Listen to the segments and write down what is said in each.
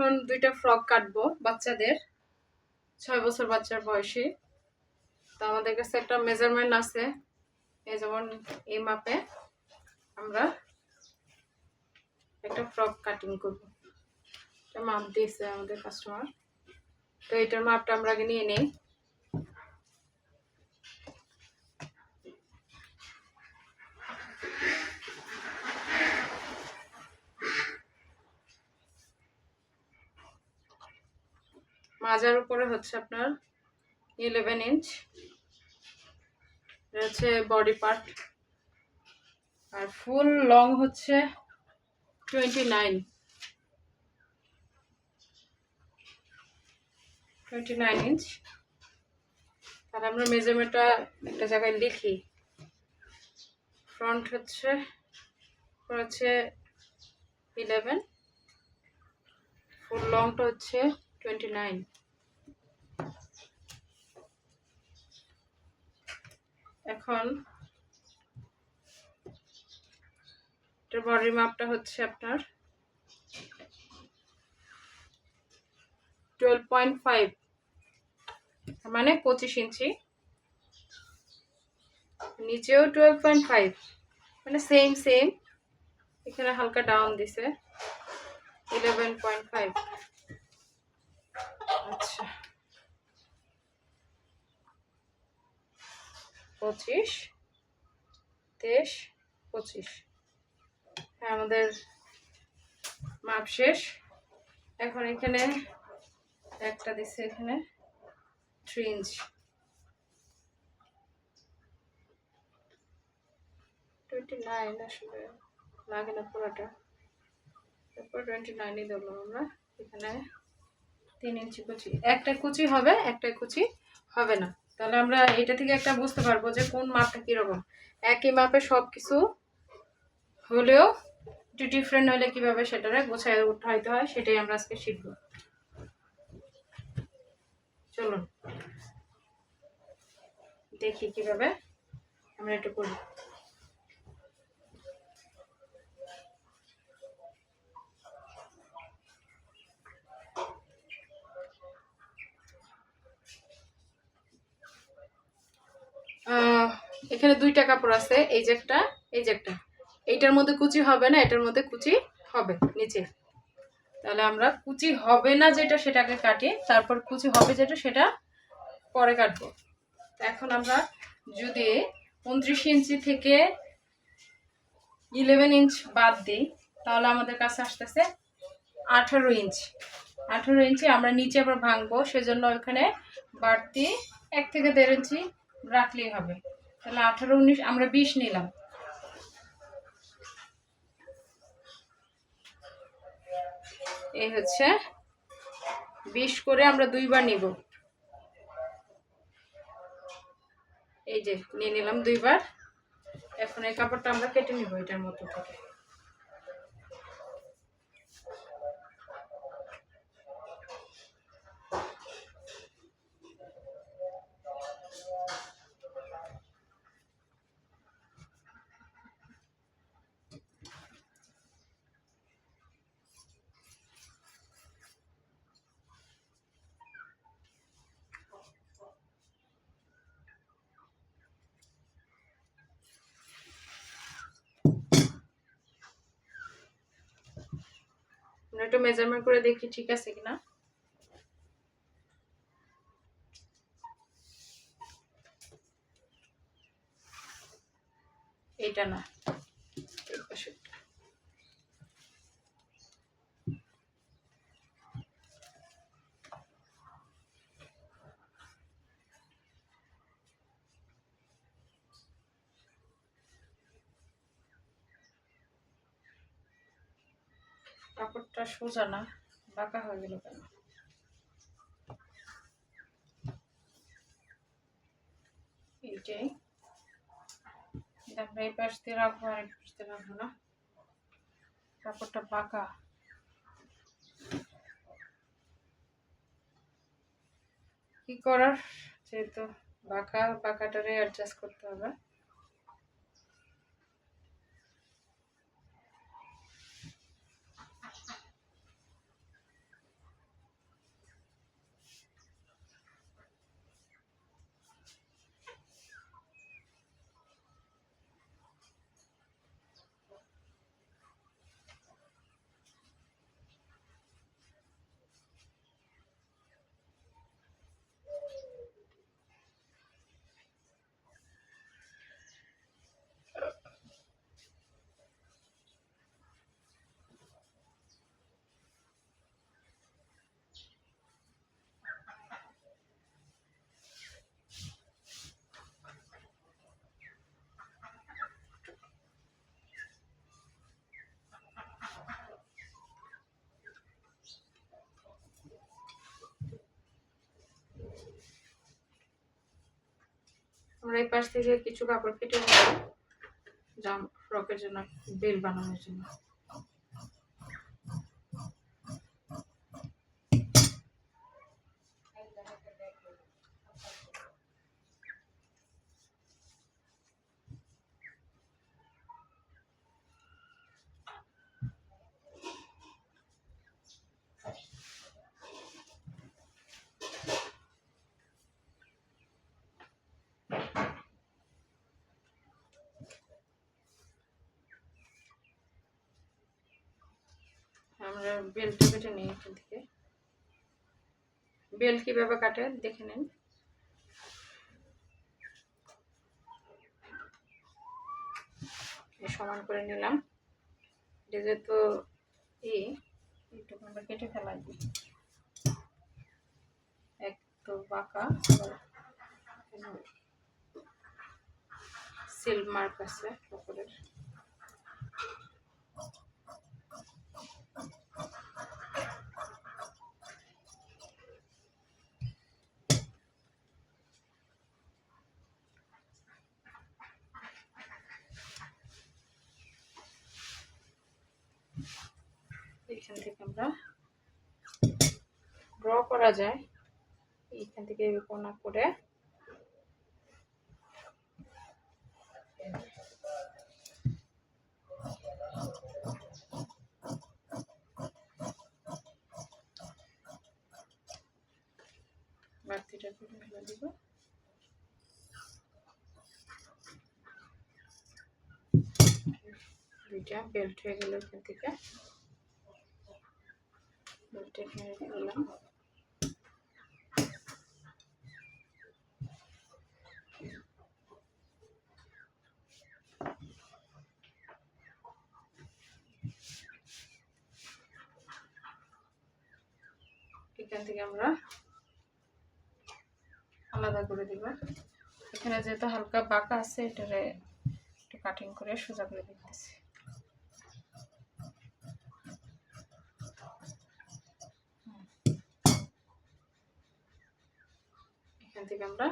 এখন দুইটা ফ্রক কাটবো বাচ্চাদের। ছয় বছর বাচ্চার বয়সী। তো আমাদের কাছে একটা মেজারমেন্ট আছে। এই যেমন এই মাপে আমরা একটা ফ্রক কাটিং করব। এটা মাপ দিয়েছে আমাদের কাস্টমার তো এটার মাপটা আমরা আগে নিয়ে নিই। মাজার উপরে হচ্ছে আপনার ইলেভেন ইঞ্চ হচ্ছে বডি পার্ট আর ফুল লং হচ্ছে twenty nine twenty nine inch আর আমরা মেজারমেন্টটা একটা জায়গায় লিখি। ফ্রন্ট হচ্ছে হচ্ছে ইলেভেন ফুল লংটা হচ্ছে টোয়েন্টি নাইন এখন এটার বডির মাপটা হচ্ছে আপনার টুয়েলভ পয়েন্ট ফাইভ মানে পঁচিশ ইঞ্চি। নিচেও টুয়েলভ পয়েন্ট ফাইভ মানে সেম সেম এখানে হালকা ডাউন দিছে ইলেভেন পয়েন্ট ফাইভ আচ্ছা। পঁচিশ, তেইশ, পঁচিশ। হ্যাঁ আমাদের মাপ শেষ। এখন এখানে একটা দিচ্ছে এখানে থ্রি ইঞ্চ টোয়েন্টি নাইন আসলে লাগে না পুরোটা। তারপর টোয়েন্টি নাইনই ধরলাম আমরা। এখানে তিন ইঞ্চি কুচি। একটা কুচি হবে, একটা কুচি হবে না। তাহলে আমরা এটা থেকে একটা বুঝতে পারব যে কোন মাপটা কীরকম। একই মাপে সব কিছু হলেও একটু ডিফারেন্ট হলে কীভাবে সেটারে গোছায় উঠাইতে হয়, সেটাই আমরা আজকে শিখব। চলুন। দেখি কীভাবে আমরা একটু করি। এখানে দুইটা কাপড় আছে, এই যে একটা, এই যে একটা। এইটার মধ্যে কুচি হবে না, এটার মধ্যে কুচি হবে, নিচে। তাহলে আমরা কুচি হবে না যেটা সেটাকে কাটি তারপর কুচি হবে যেটা সেটা পরে কাটবো। এখন আমরা যদি উনত্রিশ ইঞ্চি থেকে ইলেভেন ইঞ্চ বাদ দিই, তাহলে আমাদের কাছে আসতেছে আঠারো ইঞ্চ। আঠারো ইঞ্চি আমরা নিচে আবার ভাঙবো, সেজন্য ওখানে বাড়তি এক থেকে দেড় ইঞ্চি রাখলেই হবে। তাহলে আঠারো, উনিশ, আমরা বিশ নিলাম। এই হচ্ছে বিশ করে আমরা দুইবার নিব। এই যে, নিয়ে নিলাম দুইবার। এখন এই কাপড়টা আমরা কেটে নিব এটার মতো থেকে। একটু মেজারমেন্ট করে দেখি ঠিক আছে কিনা। এটা না এই পাশেরটা। কাপড়টা সোজা না, বাঁকা হয়ে গেল কেন? এইটাই। আমরা এই পাশ দিয়ে রাখব আর এই পাশ দিয়ে রাখব না। কাপড়টা বাঁকা। কি করার? যেহেতু বাঁকা বাঁকাটারে অ্যাডজাস্ট করতে হবে। আমরা এই পাশ থেকে কিছু কাপড় কেটে নেব জাম ফ্রকের জন্য বেল বানানোর জন্য আমরা বেলটা কেটে নিই এখান থেকে। বেল কীভাবে কাটে দেখে নিন। এই সমান করে নিলাম। এটা যেহেতু ই একটু আমরা কেটে দিই। এক তো বাঁকা সিল মার্ক আছে কাপড়ের এখান থেকে আমরা ড্র করা যায়। এইখান থেকে কোনা করে বাড়তিটা করে দুইটা বেল্ট হয়ে গেল এখান থেকে। এখান থেকে আমরা আলাদা করে দিব। এখানে যেহেতু হালকা বাঁকা আছে, এটারে একটু কাটিং করে সোজা করে দিতেছি এখান থেকে আমরা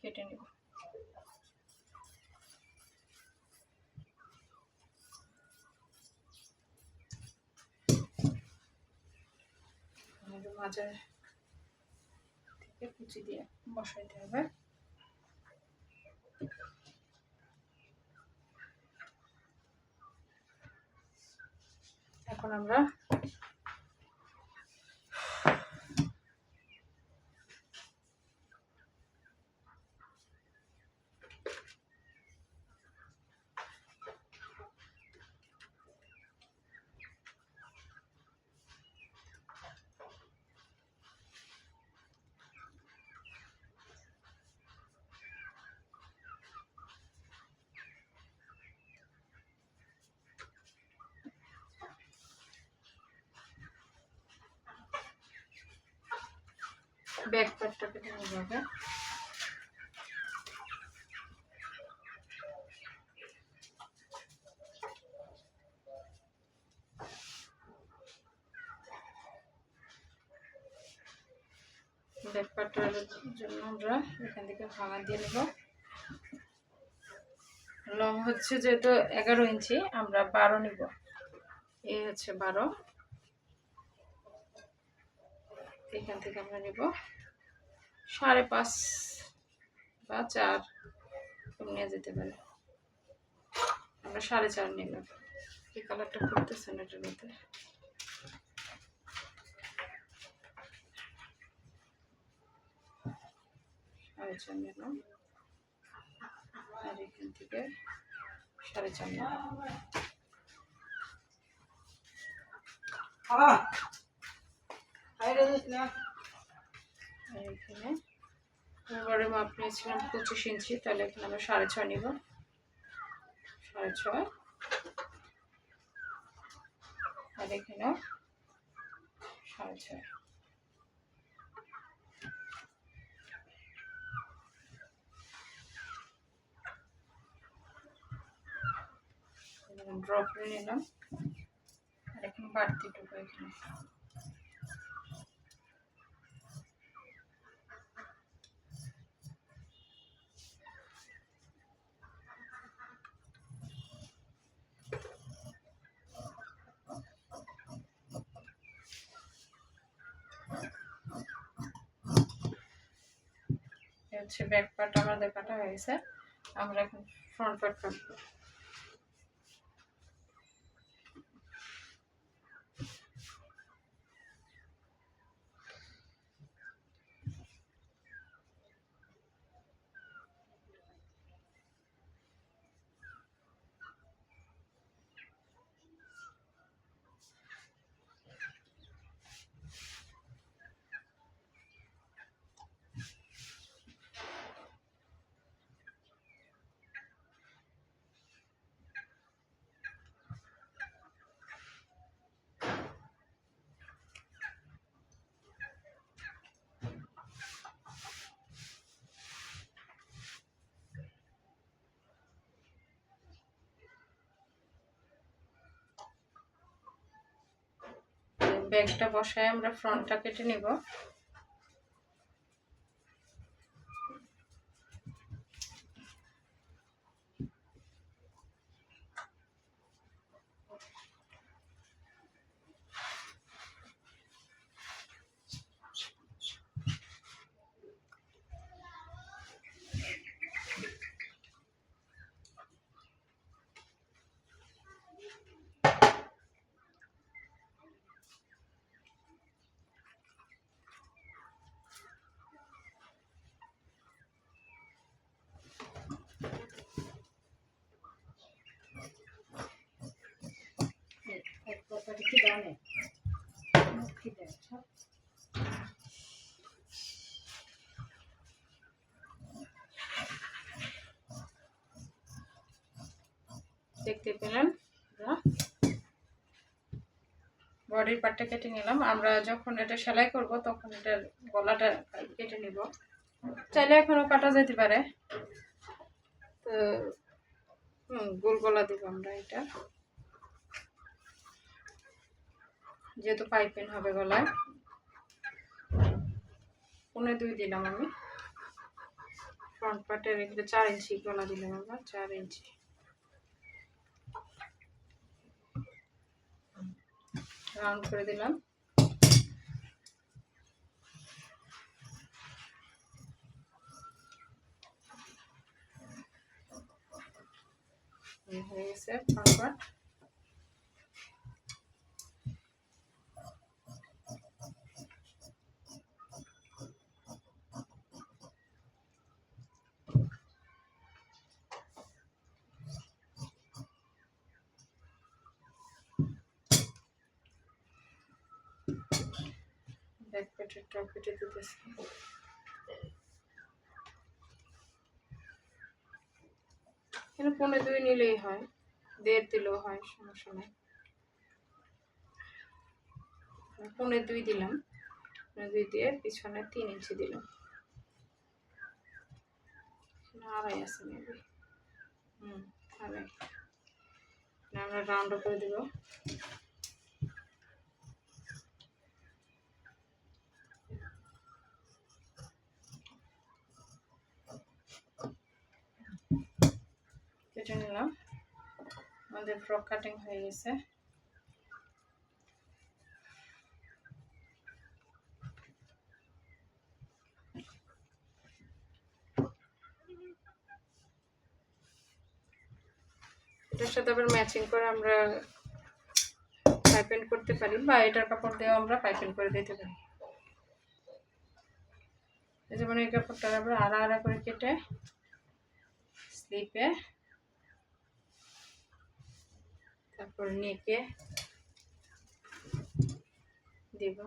কেটে নেব। মাঝে থেকে কুচি দিয়ে বসাইতে হবে এখন আমরা ব্যাক পার্টটা কেটে নেব আগে ব্যাক জন্য আমরা এখান থেকে ভাঙা দিয়ে নেব। লং হচ্ছে যেহেতু এগারো ইঞ্চি, আমরা বারো নিব। এই হচ্ছে বারো। এখান থেকে আমরা নেব। সাড়ে পাঁচ বা চার নিয়ে যেতে পারে। আমরা সাড়ে চার নিলাম। এই কালারটা করতেছেন এটার মধ্যে। সাড়ে চার নিলাম। আর এখান থেকে সাড়ে চার নিলাম। এখানে এবারে মাপ নিয়েছিলাম পঁচিশ ইঞ্চি, তাহলে এখানে আমরা সাড়ে ছয় নিব। সাড়ে ছয়। আর এখানেও সাড়ে ছয়। ড্র করে নিলাম। আর এখন বাড়তিটুকু এখানে। হচ্ছে ব্যাক পার্ট আমাদের কাটা হয়েছে। আমরা এখন ফ্রন্ট পার্ট কাটবো ব্যাগটা বসায় আমরা ফ্রন্টটা কেটে নিব। দেখতে পেলেন বডির পার্টটা কেটে নিলাম। আমরা যখন এটা সেলাই করব, তখন এটার গলাটা কেটে নিব। চাইলে এখনও কাটা যেতে পারে। তো গোল গলা দিব আমরা এটা। যেহেতু পাইপিং হবে গলায়। পনে দুই দিলাম আমি। ফ্রন্ট পার্টের এগুলো চার ইঞ্চি গলা দিলাম আমরা, চার ইঞ্চি। রাউন্ড করে দিলাম। হয়ে গেছে ফ্রন্ট পার্ট ব্যাক পেটের টপ পেটে এখানে পনেরো দুই নিলেই হয়, দেড় দিলেও হয়, সমস্যা নেই। পনেরো দুই দিলাম দুই দিয়ে পিছনে তিন ইঞ্চি দিলাম। আড়াই আছে মেবি হুম, আড়াই। আমরা রাউন্ড করে দিব। কেটে নিলাম। আমাদের ফ্রক কাটিং হয়ে গেছে। এটার সাথে আবার ম্যাচিং করে আমরা পাইপেন করতে পারি বা এটার কাপড় দিয়েও আমরা পাইপেন করে দিতে পারি। যেমন এই কাপড়টা আমরা আড়া আড়া করে কেটে স্লিপে তারপর নেকে দেব।